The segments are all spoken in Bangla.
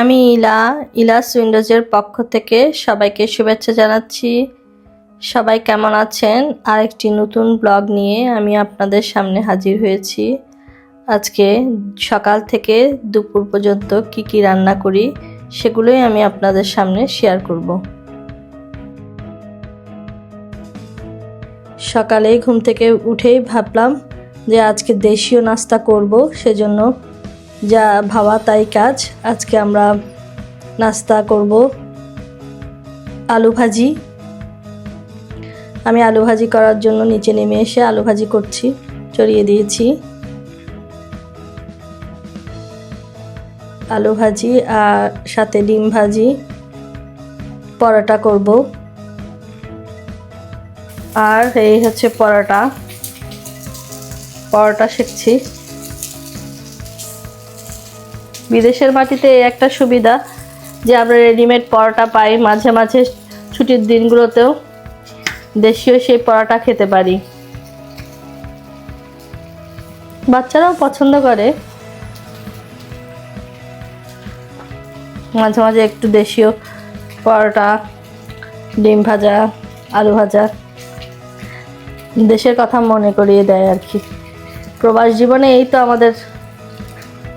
আমি ইলা ইলাস উইন্ডোজের পক্ষ থেকে সবাইকে শুভেচ্ছা জানাচ্ছি। সবাই কেমন আছেন? আরেকটি নতুন ব্লগ নিয়ে আমি আপনাদের সামনে হাজির হয়েছি। আজকে সকাল থেকে দুপুর পর্যন্ত কি কি রান্না করি সেগুলোই আমি আপনাদের সামনে শেয়ার করব। সকালে ঘুম থেকে উঠেই ভাবলাম যে আজকে দেশীয় নাস্তা করব, সেজন্য যা ভাবা তাই কাজ। আজকে আমরা নাস্তা করব আলু ভাজি। আমি আলু ভাজি করার জন্য নিচে নেমে এসে আলু ভাজি করছি চড়িয়ে দিয়েছি। আলু ভাজি আর সাথে ডিম ভাজি পরোটা করব। আর এই হচ্ছে পরোটা। পরোটা শিখছি। বিদেশের মাটিতে একটা সুবিধা যে আমরা রেডিমেড পরোটা পাই, মাঝে মাঝে ছুটির দিনগুলোতেও দেশীয় সেই পরোটা খেতে পারি। বাচ্চারাও পছন্দ করে। মাঝে মাঝে একটু দেশীয় পরোটা, ডিম ভাজা, আলু ভাজা দেশের কথা মনে করিয়ে দেয় আর কি। প্রবাস জীবনে এই তো আমাদের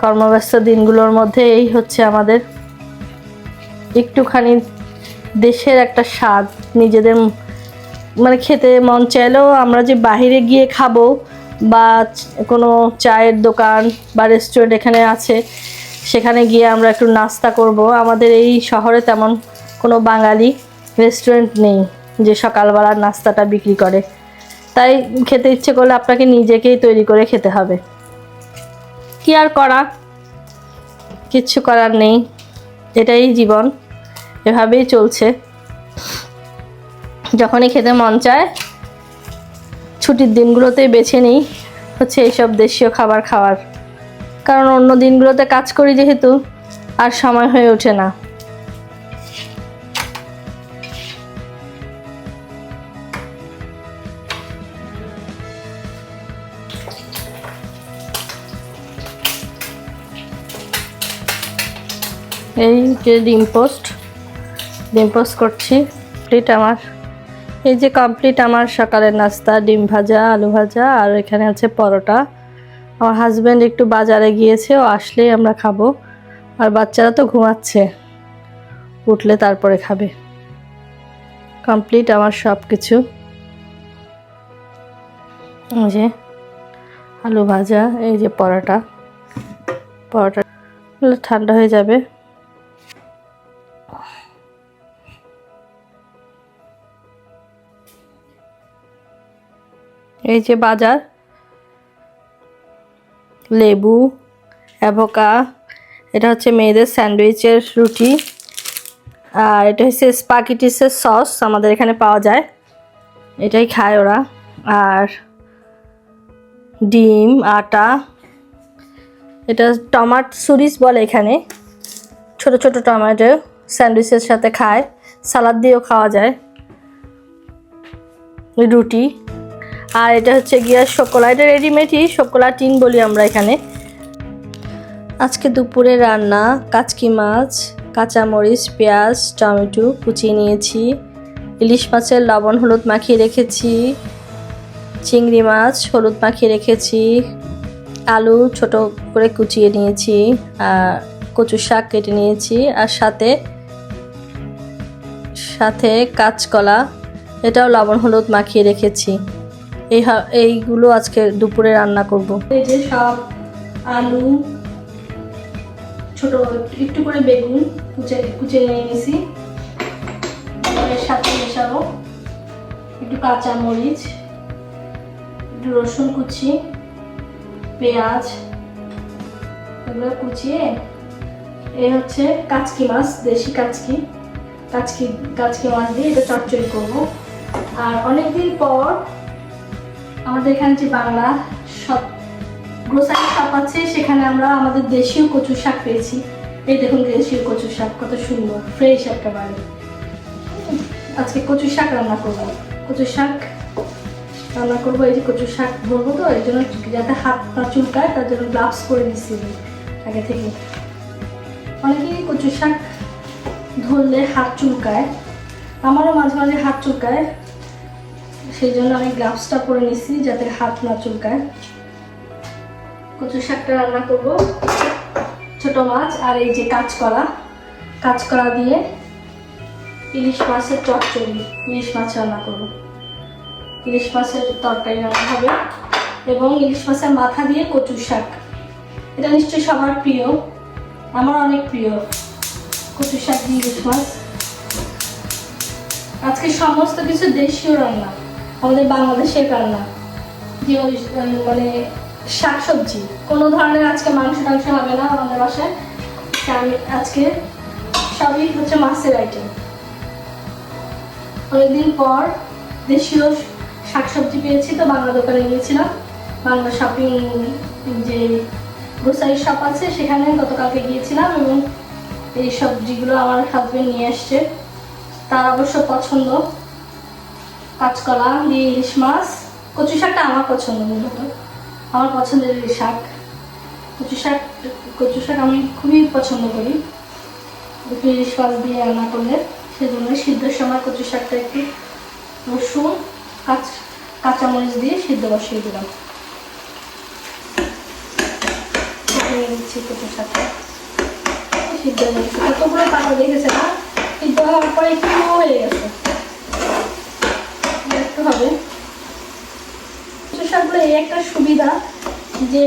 কর্মব্যস্ত দিনগুলোর মধ্যে এই হচ্ছে আমাদের। একটুখানি দেশের একটা স্বাদ, নিজেদের মানে খেতে মন চাইলেও আমরা যে বাইরে গিয়ে খাব বা কোনো চায়ের দোকান বা রেস্টুরেন্ট এখানে আছে, সেখানে গিয়ে আমরা একটু নাস্তা করব। আমাদের এই শহরে তেমন কোনো বাঙালি রেস্টুরেন্ট নেই যে সকালবেলার নাস্তাটা বিক্রি করে। তাই খেতে ইচ্ছে করলে আপনাকে নিজেকেই তৈরি করে খেতে হবে। কি আর করা? কিচ্ছু করার নেই। এটাই জীবন। এভাবেই চলছে। যখনই খেতে মন চায়, ছুটির দিনগুলোতে বেছে নেই হচ্ছে এইসব দেশীয় খাবার খাওয়ার। কারণ অন্য দিনগুলোতে কাজ করি যেহেতু, আর সময় হয়ে ওঠে না। এই যে ডিম পোস্ট ডিম পোস্ট করছি কমপ্লিট আমার। এই যে কমপ্লিট আমার সকালের নাস্তা, ডিম ভাজা, আলু ভাজা, আর এখানে আছে পরোটা। আমার হাজব্যান্ড একটু বাজারে গিয়েছে, ও আসলেই আমরা খাব। আর বাচ্চারা তো ঘুমাচ্ছে, উঠলে তারপরে খাবে। কমপ্লিট আমার সব কিছু যে আলু ভাজা, এই যে পরোটা। পরোটা ঠান্ডা হয়ে যাবে। এই যে বাজার। লেবু, অ্যাভোকা, এটা হচ্ছে মেয়েদের স্যান্ডউইচের রুটি। আর এটা হচ্ছে স্পাকিটিসের সস আমাদের এখানে পাওয়া যায়। এটাই খায় ওরা। আর ডিম, আটা, এটা টমাট সুরিস বলে এখানে। ছোট ছোট টমেটো স্যান্ডউইচের সাথে খায়। সালাদ দিয়েও খাওয়া যায়। রুটি। আর এটা হচ্ছে গিয়া শোকোলা। এটা রেডিমেডই শোকোলা টিন বলি আমরা এখানে। আজকে দুপুরে রান্না, কাচকি মাছ, কাঁচামরিচ, পেঁয়াজ, টমেটো কুচিয়ে নিয়েছি। ইলিশ মাছের লবণ হলুদ মাখিয়ে রেখেছি। চিংড়ি মাছ হলুদ মাখিয়ে রেখেছি। আলু ছোট করে কুচিয়ে নিয়েছি। আর কচু শাক কেটে নিয়েছি। আর সাথে সাথে কাঁচকলা, এটাও লবণ হলুদ মাখিয়ে রেখেছি। এই এইগুলো আজকে দুপুরে রান্না করব। এই যে সব আলু, ছোট একটু করে বেগুন কুচে কুচে নিয়ে এর সাথে মেশাবো। একটু কাঁচা মরিচ, একটু রসুন কুচি, পেঁয়াজ, এগুলো কুচিয়ে, এই হচ্ছে কাচকি মাছ, দেশি কাচকি। কাচকি কাচকি মাছ দিয়ে এটা চটচড়ি করব। আর অনেকদিন পর আমাদের এখানে যে বাংলা সব গ্রোসারি শপ আছে, সেখানে আমরা আমাদের দেশীয় কচু শাক পেয়েছি। এই দেখুন দেশীয় কচু শাক, কত সুন্দর ফ্রেশ একটা বাড়ি আজকে কচু শাক রান্না করব। কচু শাক রান্না করব, এই যে কচু শাক ধরবো তো, এই জন্য যাতে হাত না চুলকায়, তার জন্য গ্লাভস করে দিচ্ছি আগে থেকে। অনেকেই কচু শাক ধরলে হাত চুলকায়, আমারও মাঝে মাঝে হাত চুলকায় সেই জন্য আমি গ্লাভসটা পরে নিছি যাতে হাত না চুলকায়। কচু শাকটা রান্না করব। ছোট মাছ আর এই যে কাঁচকলা। কাঁচকলা দিয়ে ইলিশ মাছের চচ্চড়ি, ইলিশ মাছ রান্না করব। ইলিশ মাছের তরকারি রান্না হবে এবং ইলিশ মাছের মাথা দিয়ে কচু শাক এটা নিশ্চয়ই সবার প্রিয়। আমার অনেক প্রিয় কচু শাক দিয়ে ইলিশ মাছ। আজকে সমস্ত কিছু দেশীয় রান্না। আমাদের বাংলাদেশের রান্না। যে ওই মানে শাকসবজি। কোনো ধরনের আজকে মাংস টাংস হবে না আমাদের বাসায়। আমি আজকে সবই হচ্ছে মাছের আইটেম অনেকদিন পর দেশীয় শাকসবজি পেয়েছি তো বাংলা দোকানে গিয়েছিলাম। বাংলা শপিং যে গ্রোসারি শপ আছে, সেখানে গতকালকে গিয়েছিলাম এবং এই সবজিগুলো আমার হাজবেন্ড নিয়ে আসছে। তার অবশ্য পছন্দ। কাঁচকলা দিয়ে ইলিশ মাছ, কচু শাকটা আমার পছন্দ মূলত আমার পছন্দের শাক। কচু শাক কচু শাক আমি খুবই পছন্দ করি। একটু ইলিশ মাছ দিয়ে রান্না করলে সেজন্য সিদ্ধর সময় কচু শাকটা একটু রসুন, কাঁচ কাঁচামরিচ দিয়ে সিদ্ধ বসিয়ে দিলাম। নিচ্ছি কচু শাকটা। সিদ্ধ কতগুলো পাতা দেখেছে না? সিদ্ধ হওয়ার পরে একটু হয়ে গেছে একটু হবে কচু শাকগুলো এই একটা সুবিধা যে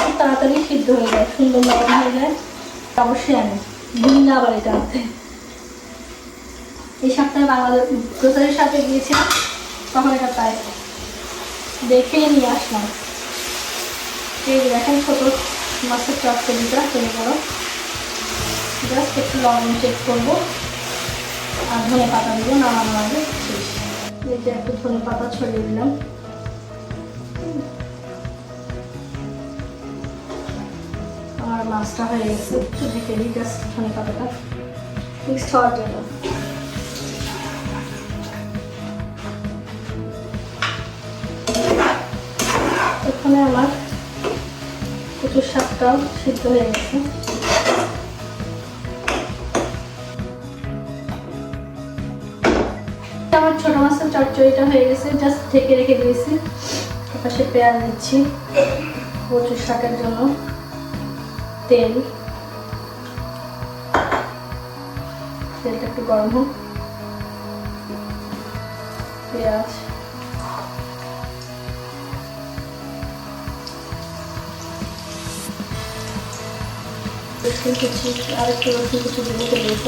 খুব তাড়াতাড়ি সিদ্ধ হয়ে যায়, সুন্দর নরম হয়ে যায়। অবশ্যই আমি ভুলি না আবার এটা আনতে। এই সপ্তাহে বাংলাদেশ গ্রোসারির সাথে গিয়েছিলাম, তখন এটা পাই দেখে নিয়ে আসলাম। এই দেখেন ছোটো মাছের চচ্চড়িটা তৈরি করো জাস্ট একটু লবণ চেক করব। আর ধনে পাতা দেবো, নামানোর আগে শেষ। এই যে একটু ধনে পাতা ছড়িয়ে দিলাম। আমার মাছটা হয়ে গেছে একটু জাস্ট মিক্সড হওয়ার জন্য। এখানে আমার কচুর শাকটাও সিদ্ধ হয়ে গেছে। আমার ছোট মাছের চচ্চড়িটা হয়ে গেছে জাস্ট ঢেকে রেখে দিয়েছি। পাশে পেঁয়াজ দিচ্ছি, কচুর শাকের জন্য, তেল। তেলটা একটু গরম হোক। পেঁয়াজ। রসুন কুচি আর একটু রসুন কুচি দিব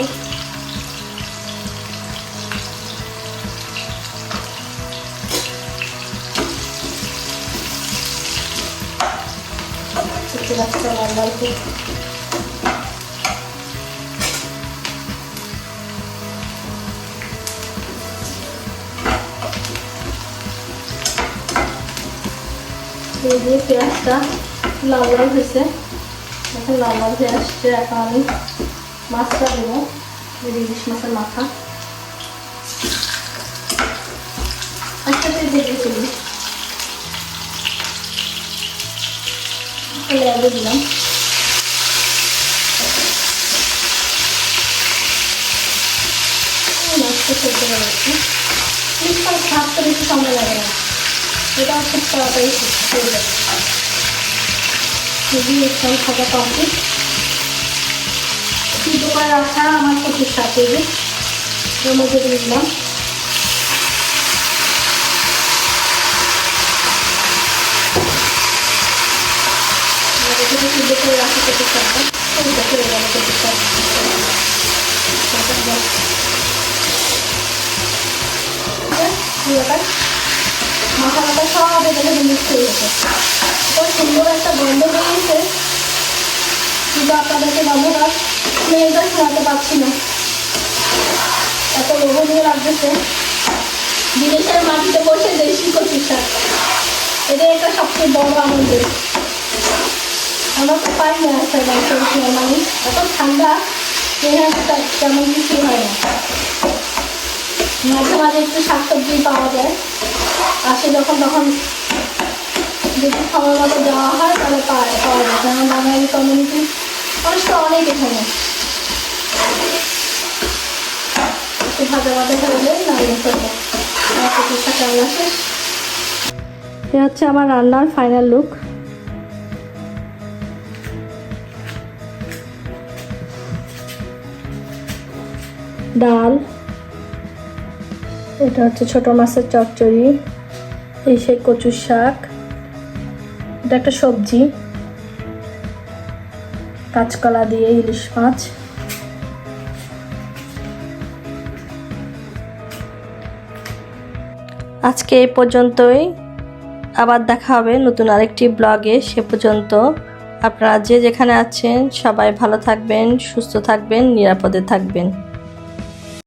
তেলের উপর একটু রাস্তা লাল লাল করে এই যে পেঁয়াজটা লাল লাল হয়েছে এখন লাল লাল হয়ে আসছে এখন আমি মাছটা দেবো এই যে ইলিশ মাছের মাথা একসাথে দেখে চলি লেগে দিলাম। মাছটা সেদ্ধ হয়ে গেছে মাছ ভাতটা বেশি সময় লাগে না। এটা খুব তাড়াতাড়ি হয়ে যাবে। রাখা আমার কচুর সাথে দিলাম। সিদ্ধ করে রাখা কচুর শাকটা ওইটা করে গেল কচুর শাক সব এখানে মিক্স হয়ে গেছে খুব সুন্দর একটা গন্ধ বেরিয়েছে কিন্তু আপনাদেরকে গন্ধটা স্মেলটা শোনাতে পারছি না এত লোভনীয় লাগতেছে বিদেশের মাটিতে বসে দেশি কচু শাক এটাই একটা সবচেয়ে বড় আনন্দ আমরা তো পাই না আসার মানুষের মানুষ এত ঠান্ডা এখানে তেমন কিছু হয় না। মাঝে মাঝে একটু শাকসবজি পাওয়া যায়। আসে যখন, তখন যদি সময় মতো দেওয়া হয়, তাহলে পাওয়া পাওয়া যায়। কারণ বাঙালি কমিউনিটি মানুষ তো অনেক এখানে। একটু ভাজা ভাজা হলে নামিয়ে ফেলব আমার শাক রান্না শেষ এ হচ্ছে আমার রান্নার ফাইনাল লুক ডাল। এটা হচ্ছে ছোট মাছের চচ্চড়ি, এই সেই কচুর শাক। এটা একটা সবজি। কাঁচকলা দিয়ে ইলিশ মাছ। আজকে এই পর্যন্তই। আবার দেখা হবে নতুন আরেকটি ব্লগে। সে পর্যন্ত আপনারা যে যেখানে আছেন, সবাই ভালো থাকবেন, সুস্থ থাকবেন, নিরাপদে থাকবেন।